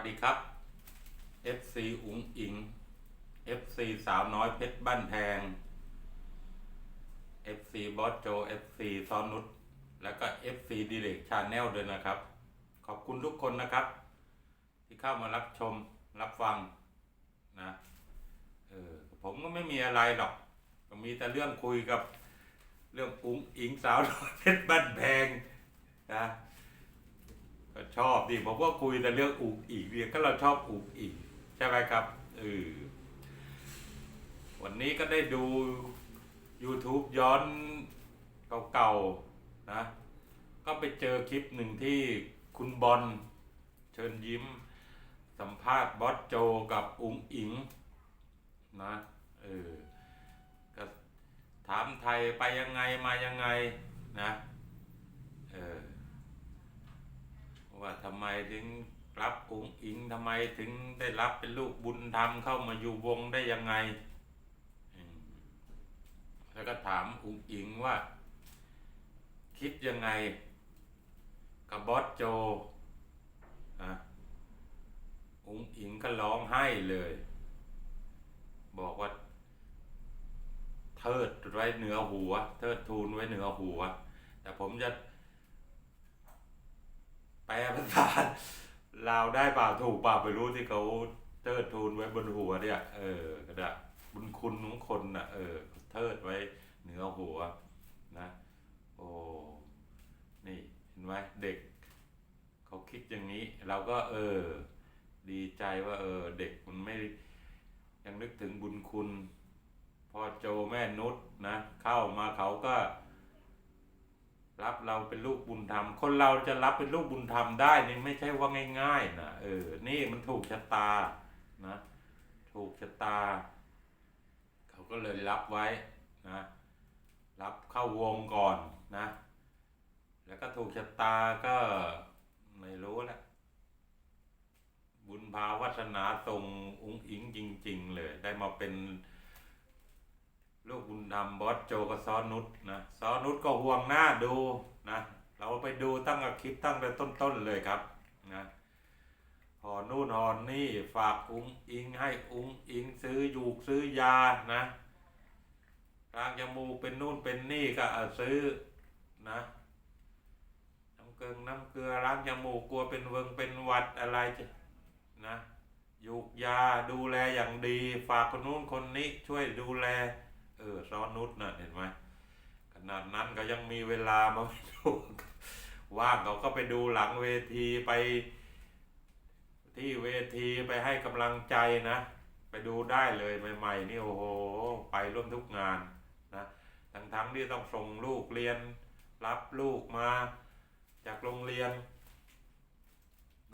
สดีครับ FC อุ๋งอิง FC สาวน้อยเพชรบ้านแพง FC บอสโจ FC ซอนนุชแล้วก็ FC ดีเล็กชาแนลด้วยนะครับ ขอบคุณทุกคนนะครับ ที่เข้ามารับชมรับฟังนะเออผมก็ไม่มีอะไรหรอก ก็มีแต่เรื่องคุยกับเรื่องอุ๋งอิงสาวน้อยเพชรบ้านแพงนะ ก็ชอบดิผมก็คุยแต่เรื่องอุกอีกเรียก็เราชอบอุกอีกใช่ไหมครับเออวันนี้ก็ได้ดู YouTube ย้อนเก่าๆนะ ก็ไปเจอคลิปหนึ่งที่คุณบอลเชิญยิ้ม สัมภาษณ์บอสโจกับอุ้งอิงนะเออก็ถามไทยไปยังไงมายังไงนะเออ ว่าทำไมถึงรับองค์อิงทำไมถึงได้รับเป็นลูกบุญธรรมเข้ามาอยู่วงได้ยังไง แล้วก็ถามองค์อิงว่า คิดยังไง กับบอสโจอะองค์อิงก็ร้องไห้เลย บอกว่า เทิดไว้เหนือหัว เทิดทูนไว้เหนือหัว แต่ผมจะ แปลภาษาลาวได้เปล่าถูกเปล่าไม่รู้ที่เขาเทิดทูนไว้บนหัวเนี่ย เออ ก็ได้บุญคุณของคนน่ะเออ เทิดไว้เหนือหัวนะ โอ้ นี่เห็นไหมเด็กเขาคิดอย่างนี้ เราก็เออ ดีใจว่า เออ เด็กมันไม่ ยังนึกถึงบุญคุณพ่อโจแม่นุชนะ เข้ามาเขาก็ รับเราเป็นลูกบุญธรรม คนเราจะรับเป็นลูกบุญธรรมได้นี่ไม่ใช่ว่าง่ายๆนะเออ นี่มันถูกชะตานะถูกชะตา เขาก็เลยรับไว้นะรับเข้าวงก่อนนะ แล้วก็ถูกชะตาก็ไม่รู้แหละบุญพาวัสนาส่งอุ้งอิงจริง ๆ เลย ได้มาเป็น ลูกบุญธรรมบอสโจกับซอนุชนะซอนุชก็ห่วงหน้าดูนะเราไปดูตั้งแต่คลิปตั้งแต่ต้นๆเลยครับนะหอนู่นหอนนี่ฝากอุ้งอิงให้อุ้งอิงซื้อยูกซื้อยานะล้างจมูกเป็นนู่นเป็นนี่ก็ซื้อนะน้ำเกลือน้ำเกลือล้างจมูกกลัวเป็นเวิงเป็นหวัดอะไรนะยูกยาดูแลอย่างดี ฝากคนนู้นคนนี้ช่วยดูแล เออซ้อนนุชนะเห็นไหมขนาดนั้นก็ยังมีเวลามาดูว่างเขาก็ไปดูหลังเวทีไป ที่เวทีไปให้กำลังใจนะ ไปดูได้เลยใหม่ๆนี่โอ้โห ไปร่วมทุกงานนะทั้งๆที่ต้องส่งลูกเรียน รับลูกมาจากโรงเรียน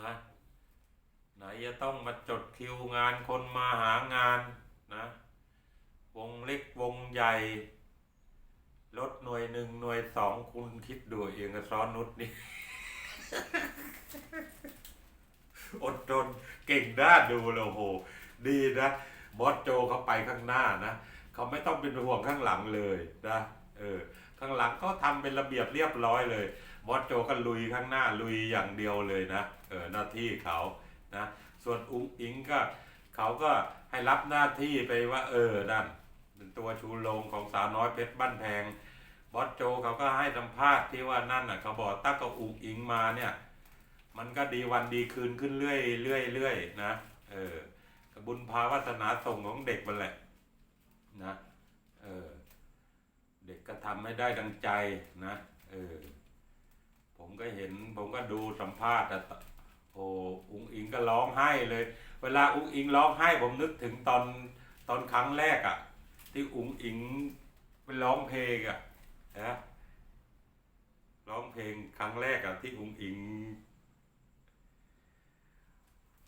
นะไหนจะต้องมาจดคิวงานคนมาหางานนะ วงเล็กวงใหญ่ ลดหน่วยหนึ่งหน่วยสองคุณคิดดูเองกับซ้อนนุชนี่ อดทนเก่งด้านดูเลยโอ้โห ดีนะบอสโจเขาไปข้างหน้านะเขาไม่ต้องเป็นห่วงข้างหลังเลยนะเออข้างหลังก็ทำเป็นระเบียบเรียบร้อยเลยบอสโจก็ลุยข้างหน้าลุยอย่างเดียวเลยนะเออหน้าที่เขานะส่วนอุ้งอิงก็เขาก็ให้รับหน้าที่ไปว่า เออนั่น เป็นตัวชูโรงของสาวน้อยเพชรบ้านแพงบอสโจเขาก็ให้สัมภาษณ์ที่ว่านั่นน่ะเขาบอกตั้งกับอุ้งอิงมาเนี่ย มันก็ดีวันดีคืนขึ้นเรื่อยเรื่อยเรื่อยนะเออบุญพาวัสนาส่งของเด็กมันแหละนะเออเด็กก็ทำให้ได้ดังใจนะเออผมก็เห็นผมก็ดูสัมภาษณ์แต่โอ้อุ้งอิงก็ร้องไห้เลย เวลาอุ้งอิงร้องไห้ผมนึกถึงตอนตอนครั้งแรกอะ่ะ ที่อุ้งอิงไปร้องเพลงอะนะร้องเพลงครั้งแรกอะที่อุ้งอิง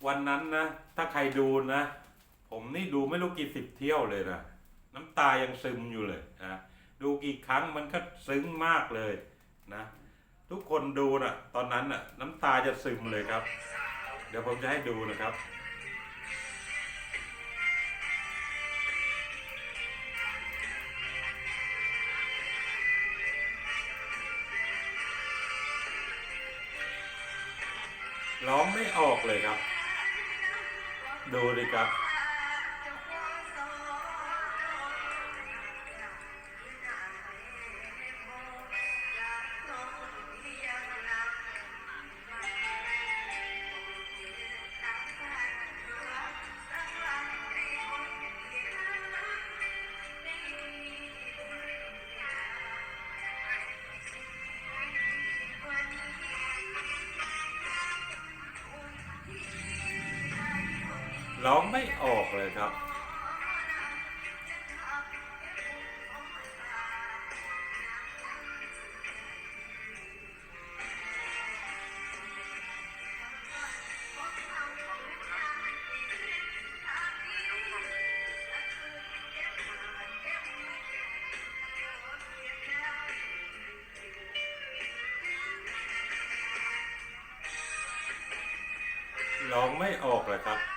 วันนั้นนะ ถ้าใครดูนะ ผมนี่ดูไม่รู้กี่สิบเที่ยวเลยนะน้ำตายังซึมอยู่เลยนะดูกี่ครั้งมันก็ซึ้งมากเลยนะ ทุกคนดูนะตอนนั้นน่ะน้ำตาจะซึมเลยครับ เดี๋ยวผมจะให้ดูนะครับ ร้องไม่ออกเลยครับ ดูดิครับ ร้องไม่ออกเลยครับ ร้องไม่ออกเลยครับ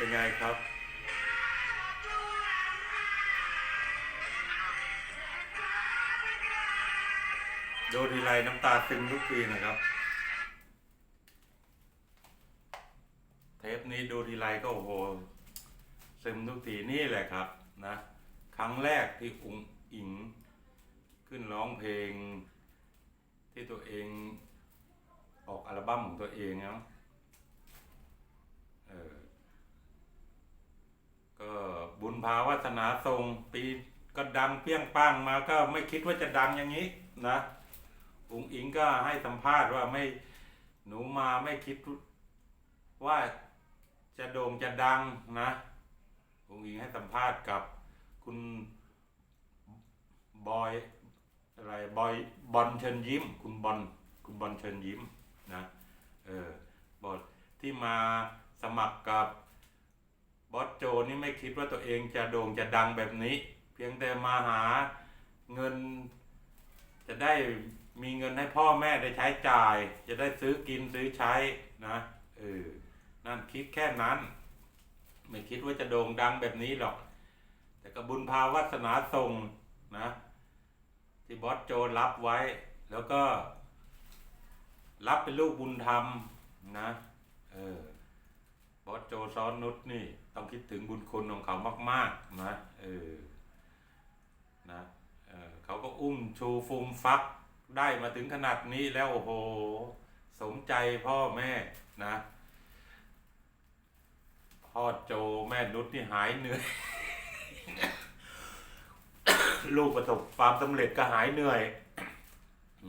เป็นไงครับ ดูทีไรน้ำตาซึมทุกทีนะครับ เทปนี้ดูทีไรก็โอ้โหซึมทุกทีนี่แหละครับนะครั้งแรกที่อุงอิงขึ้นร้องเพลงที่ตัวเองออกอัลบั้มของตัวเองเนาะเออ ก็บุญภาวาสนาทรงปีก็ดังเปี้ยงป้างมาก็ไม่คิดว่าจะดังอย่างนี้นะอุ๋งอิงก็ให้สัมภาษณ์ว่าไม่หนูมาไม่คิดว่าจะโด่งจะดังนะอุ๋งอิงให้สัมภาษณ์กับคุณบอยอะไรบอยบอลเชิญยิ้ม คุณบอลคุณบอลเชิญยิ้มนะเออบอที่มาสมัครกับ บอสโจนี่ไม่คิดว่าตัวเองจะโด่งจะดังแบบนี้ เพียงแต่มาหาเงิน จะได้มีเงินให้พ่อแม่ได้ใช้จ่าย จะได้ซื้อกินซื้อใช้นะเออนั่นคิดแค่นั้น ไม่คิดว่าจะโด่งดังแบบนี้หรอก แต่กบุญภาวัสนาส่งนะ ที่บอสโจรับไว้ แล้วก็ รับเป็นลูกบุญธรรมนะ เออ อโจซ้อนนุชนี่ต้องคิดถึงบุญคุณของเขามากๆนะเออนะเออเขาก็อุ้มชูฟูมฟักได้มาถึงขนาดนี้แล้วโอ้โห สมใจพ่อแม่นะพ่อโจแม่นุชนี่หายเหนื่อย ลูกประสบความสำเร็จก็หายเหนื่อย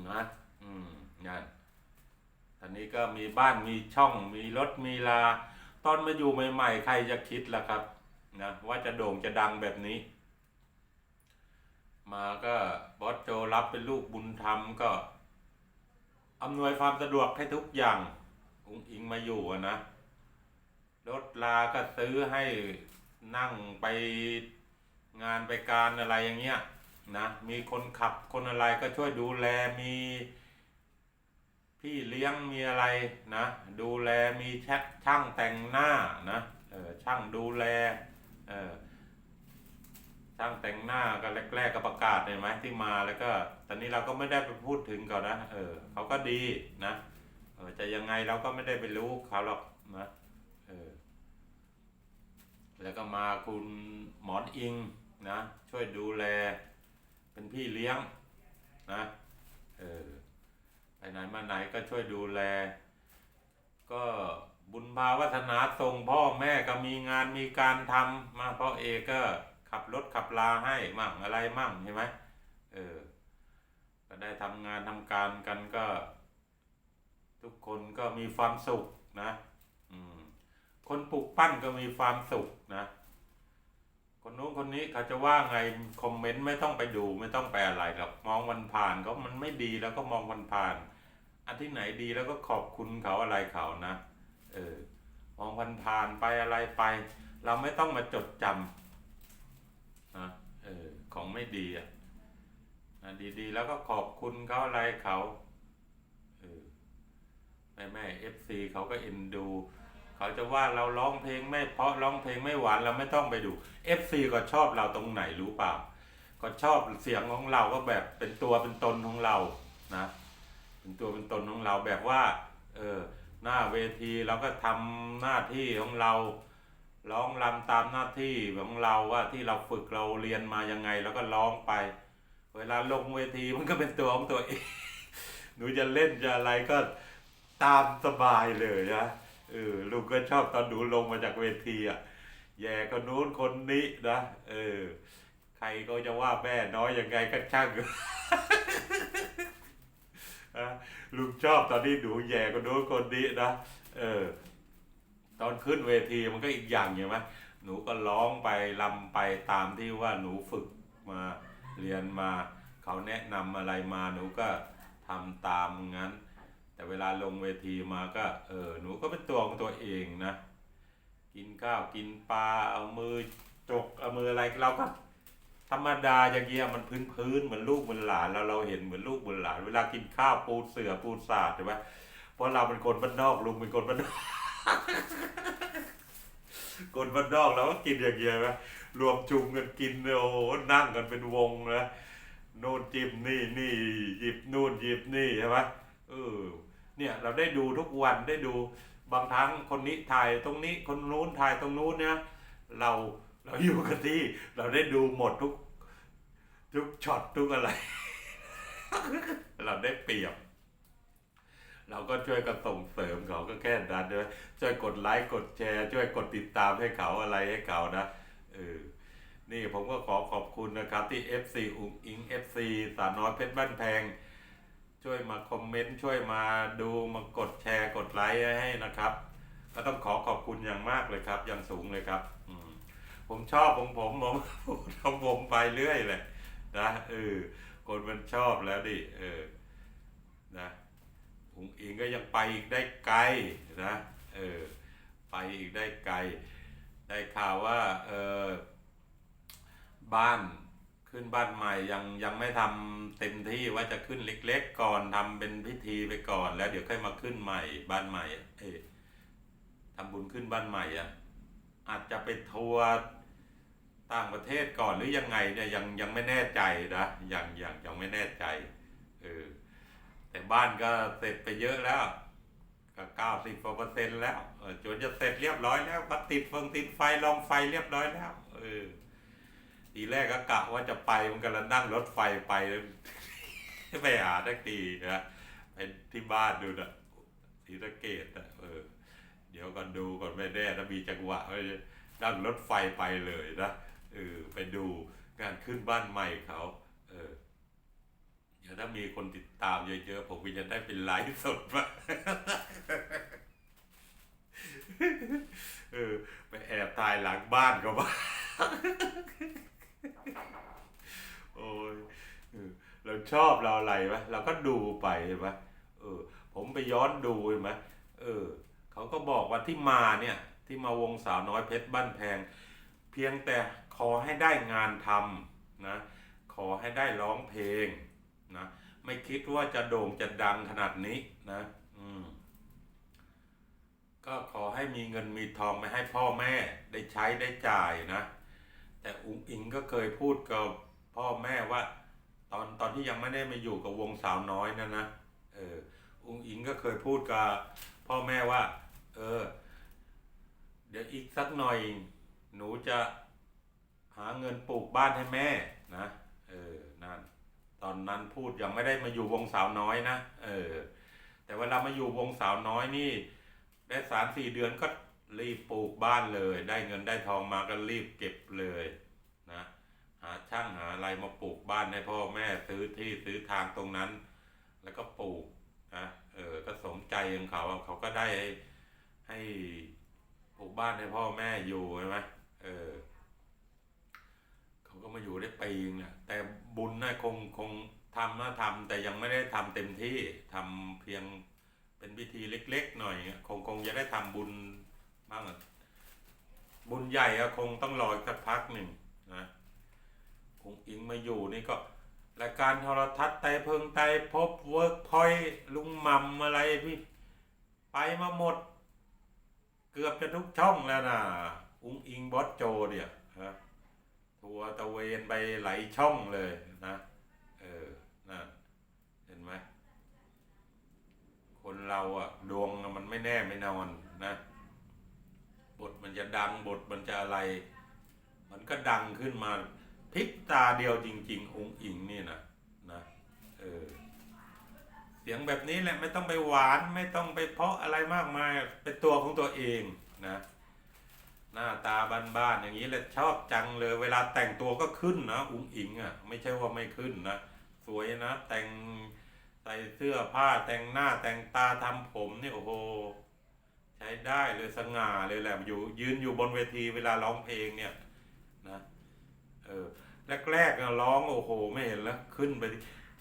นะอืมนั่นตอนนี้ก็มีบ้านมีช่องมีรถมีลา ตอนมาอยู่ใหม่ๆ ใครจะคิดล่ะครับนะว่าจะโด่งจะดังแบบนี้ มาก็บอสโจรับเป็นลูกบุญธรรมก็อำนวยความสะดวกให้ทุกอย่างอุ้งอิงมาอยู่นะรถลาก็ซื้อให้นั่งไปงานไปการอะไรอย่างเงี้ยนะมีคนขับคนอะไรก็ช่วยดูแลมี พี่เลี้ยงมีอะไรนะ ดูแลมีแช็ช่างแต่งหน้านะเออช่างดูแลเออช่างแต่งหน้าก็แรกๆก็ประกาศเห็นไหมที่มาแล้วก็ ตอนนี้เราก็ไม่ได้ไปพูดถึงเขานะเออเขาก็ดีนะเออจะยังไงเราก็ไม่ได้ไปรู้เขาหรอกนะเออแล้วก็มาคุณหมอนอิงนะ ช่วยดูแล เป็นพี่เลี้ยงนะเออ ไปไหนมาไหนก็ช่วยดูแล ก็บุญพาวัฒนาส่งพ่อแม่ก็มีงานมีการทำมาพ่อเอกก็ขับรถขับลาให้มั่งอะไรมั่งใช่ไหมเออก็ได้ทำงานทำการกันก็ ทุกคนก็มีความสุขนะอืมคนปลูกปั้นก็มีความสุขนะคนนู้นคนนี้เขาจะว่าไงคอมเมนต์ไม่ต้องไปดูไม่ต้องไปอะไรหรอกมองวันผ่านก็มันไม่ดีแล้วก็มองวันผ่าน อันที่ไหนดีแล้วก็ขอบคุณเขาอะไรเขานะเออมองวันผ่านไปอะไรไป เราไม่ต้องมาจดจำนะเออของไม่ดีอะนะดีๆ แล้วก็ขอบคุณเขาอะไรเขาเออแม่แม่เอฟซีเขาก็เอ็นดูเขาจะว่าเราร้องเพลงไม่เพราะร้องเพลงไม่หวานเราไม่ต้องไปดู FC ก็ชอบเราตรงไหนรู้เปล่า ก็ชอบเสียงของเราก็แบบเป็นตัวเป็นตนของเรานะ เป็นตัวเป็นตนของเราแบบว่าเออหน้าเวทีเราก็ทำหน้าที่ของเราร้องรำตามหน้าที่ของเราว่าที่เราฝึกเราเรียนมายังไงแล้วก็ร้องไป เวลาลงเวทีมันก็เป็นตัวของตัวเองหนูจะเล่นจะอะไรก็ตามสบายเลยนะเออลุงก็ชอบตอนหนูลงมาจากเวทีอะแย่คนนู้นคนนี้นะเออใครก็จะว่าแม่น้อยยังไงก็ช่าง ลุงชอบตอนที่หนูแย่คนนู้นคนนี้นะเออ ตอนขึ้นเวทีมันก็อีกอย่างใช่ไหมหนูก็ร้องไปลำไปตามที่ว่าหนูฝึกมาเรียนมา เขาแนะนำอะไรมาหนูก็ทำตามงั้น แต่เวลาลงเวทีมาก็ เออหนูก็เป็นตัวของตัวเองนะ กินข้าวกินปลาเอามือจกเอามืออะไรเราก็ ธรรมดาอย่างเงี้ยมันพื้นพื้นๆเหมือนลูกเหมือนหลานเราเราเห็นเหมือนลูกเหมือนหลาน เวลากินข้าวปูเสือปูสาดใช่ไหมเพราะเราเป็นคนบ้านนอกลุงเป็นคนบ้านนอกคนบ้านนอกเราก็กินอย่างเงี้ยไหมรวมจุ่มกันกินโอ้นั่งกันเป็นวงนะโน่นจิ้มนี่นี่หยิบนู่นหยิบนี่ใช่ไหมเออเนี่ยเราได้ดูทุกวันได้ดูบางครั้งคนนี้ถ่ายตรงนี้คนนู้นถ่ายตรงนู้นเนี่ยเรา เราอยู่กันที่ เราได้ดูหมดทุก ทุกช็อตทุกอะไร เราได้เปรียบ เราก็ช่วยกันส่งเสริมเขาก็แค่นั้นด้วยช่วยกดไลค์กดแชร์ ช่วยกดติดตามให้เขาอะไรให้เขานะเออนี่ผมก็ขอขอบคุณนะครับที่ FC อุ๋งอิง FC สาวน้อยเพชรบ้านแพง ช่วยมาคอมเมนต์ช่วยมาดูมากดแชร์กดไลค์ให้นะครับ ก็ต้องขอขอบคุณอย่างมากเลยครับอย่างสูงเลยครับอื ผมชอบของผมผมพูดของผมไปเรื่อยเลยนะเออคนมันชอบแล้วดิเออนะอุ๋งอิงก็ยังไปอีกได้ไกลนะเออไปอีกได้ไกล ได้ข่าวว่าเออบ้านขึ้นบ้านใหม่ยังยังไม่ทำเต็มที่ว่าจะขึ้นเล็ก ๆ ก่อนทำเป็นพิธีไปก่อน แล้วเดี๋ยวค่อยมาขึ้นใหม่บ้านใหม่เอยทำบุญขึ้นบ้านใหม่อะอาจจะไปทัวร์ ต่างประเทศก่อนหรือยังไงเนี่ยยังยังไม่แน่ใจนะยังยังยังไม่แน่ใจเออแต่บ้านก็เสร็จไปเยอะแล้วก็เก้าสิบเปอร์เซ็นต์แล้วจนจะเสร็จเรียบร้อยแล้วก็ติดเฟิงติดไฟลองไฟเรียบร้อยแล้วเออทีแรกก็กะว่าจะไปมันก็ล้วนั่งรถไฟไปไปหาทักทีนะไปที่บ้านดูนะศรีสะเกดนะเออ เดี๋ยวก่อนดูก่อนไม่แน่ถ้ามีจังหวะนั่งรถไฟไปเลยนะ เออไปดูการขึ้นบ้านใหม่เขาเออเดี๋ยวถ้ามีคนติดตามเยอะๆผมก็จะได้เป็นไลฟ์สดมาเออ ไปแอบถ่ายหลังบ้านเขาบ้างโอ้ยเออเราชอบเราอะไรวะเราก็ดูไปใช่ไหมเออ ผมไปย้อนดูเห็นไหมเออเขาก็บอกว่าที่มาเนี่ย ที่มาวงสาวน้อยเพชรบ้านแพง เพียงแต่ อให้ได้งานทำนะขอให้ได้ร้องเพลงนะไม่คิดว่าจะโด่งจะดังขนาดนี้นะอืมก็ขอให้มีเงินมีทองไปให้พ่อแม่ได้ใช้ได้จ่ายนะ แต่อุ้งอิงก็เคยพูดกับพ่อแม่ว่า ตอนตอนที่ยังไม่ได้มาอยู่กับวงสาวน้อยนั่นนะเอออุ้งอิงก็เคยพูดกับพ่อแม่ว่า เออ เดี๋ยวอีกสักหน่อย หนูจะ หาเงินปลูกบ้านให้แม่นะเออนั่นตอนนั้นพูดยังไม่ได้มาอยู่วงสาวน้อยนะเออแต่เวลามาอยู่วงสาวน้อยนี่ ได้สามสี่เดือนก็รีบปลูกบ้านเลย ได้เงินได้ทองมาก็รีบเก็บเลยนะหาช่างหาอะไรมาปลูกบ้านให้พ่อแม่ซื้อที่ซื้อทางตรงนั้น แล้วก็ปลูกนะเออก็สมใจของเขาเขาก็ได้ให้ปลูกบ้านให้พ่อแม่อยู่ใช่ไหมเออ ก็มาอยู่ได้ปีนึงแหละแต่บุญนะคงคงทำนะทำแต่ยังไม่ได้ทำเต็มที่ทำเพียงเป็นพิธีเล็ก ๆ หน่อยคงคงจะได้ทำบุญบ้างบุญใหญ่อะคงต้องรออีกสักพักหนึ่งนะคงอิงมาอยู่นี่ก็รายการโทรทัศน์ไตเพิงไตพบเวิร์กพอยลุงมัมอะไรพี่ ไปมาหมด เกือบจะทุกช่องแล้วนะอุ้งอิงบอสโจเนี่ย ทัวร์ตะเวนไปไหลช่องเลยนะเออนั่นเห็นไหมคนเราอะดวงมันไม่แน่ไม่นอนนะบทมันจะดังบทมันจะอะไร มันก็ดังขึ้นมาพริบตาเดียวจริง ๆ องค์อิงนี่นะนะเออเสียงแบบนี้แหละไม่ต้องไปหวานไม่ต้องไปเพาะอะไรมากมายเป็นตัวของตัวเองนะ หน้าตาบ้านๆอย่างนี้แหละชอบจังเลย เวลาแต่งตัวก็ขึ้นนะอุ้งอิงอะไม่ใช่ว่าไม่ขึ้นนะสวยนะแต่งใส่เสื้อผ้าแต่งหน้าแต่งตาทำผมนี่โอ้โหใช้ได้เลยสง่าเลยแหละอยู่ยืนอยู่บนเวทีเวลาร้องเพลงเนี่ยนะเออแรกๆร้องโอ้โห ไม่เห็นแล้วขึ้นไป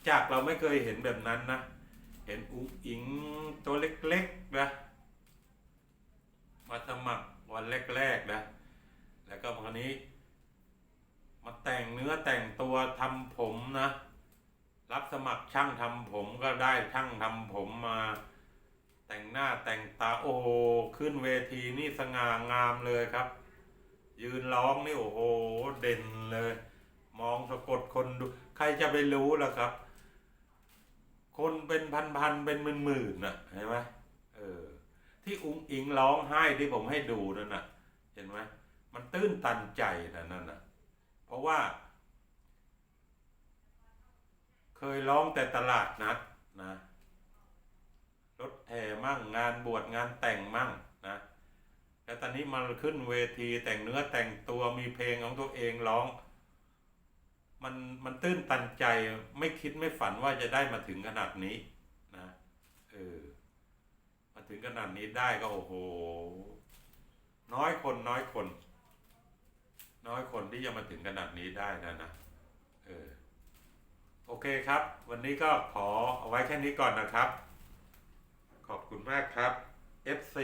จากเราไม่เคยเห็นแบบนั้นนะเห็นอุ้งอิงตัวเล็กๆนะมาสมัคร วันแรกๆนะ แล้วก็คราวนี้มาแต่งเนื้อแต่งตัวทำผมนะ รับสมัครช่างทำผมก็ได้ช่างทำผมมา แต่งหน้าแต่งตาโอ้โหขึ้นเวทีนี่สง่างามเลยครับ ยืนร้องนี่โอ้โหเด่นเลย มองสะกดคนดูใครจะไปรู้ล่ะครับ คนเป็นพันๆเป็นหมื่นๆน่ะเห็นไหม ที่อุ้งอิงร้องไห้ที่ผมให้ดูนั่นน่ะ เห็นไหมมันตื้นตันใจนะนั่นน่ะ เพราะว่า เคยร้องแต่ตลาดนัดนะรถแห่มั่งงานบวชงานแต่งมั่งนะแล้วตอนนี้มาขึ้นเวทีแต่งเนื้อแต่งตัวมีเพลงของตัวเองร้อง มันมันตื้นตันใจไม่คิดไม่ฝันว่าจะได้มาถึงขนาดนี้นะเออ ถึงขนาดนี้ได้ก็โอ้โห น้อยคนน้อยคน น้อยคนที่จะมาถึงขนาดนี้ได้นะนะเออโอเคครับ วันนี้ก็ขอเอาไว้แค่นี้ก่อนนะครับ ขอบคุณมากครับ FC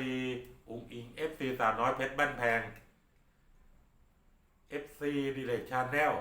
อุงอิง FC สาวน้อยเพชรบ้านแพง FC ดิเลกชาแนล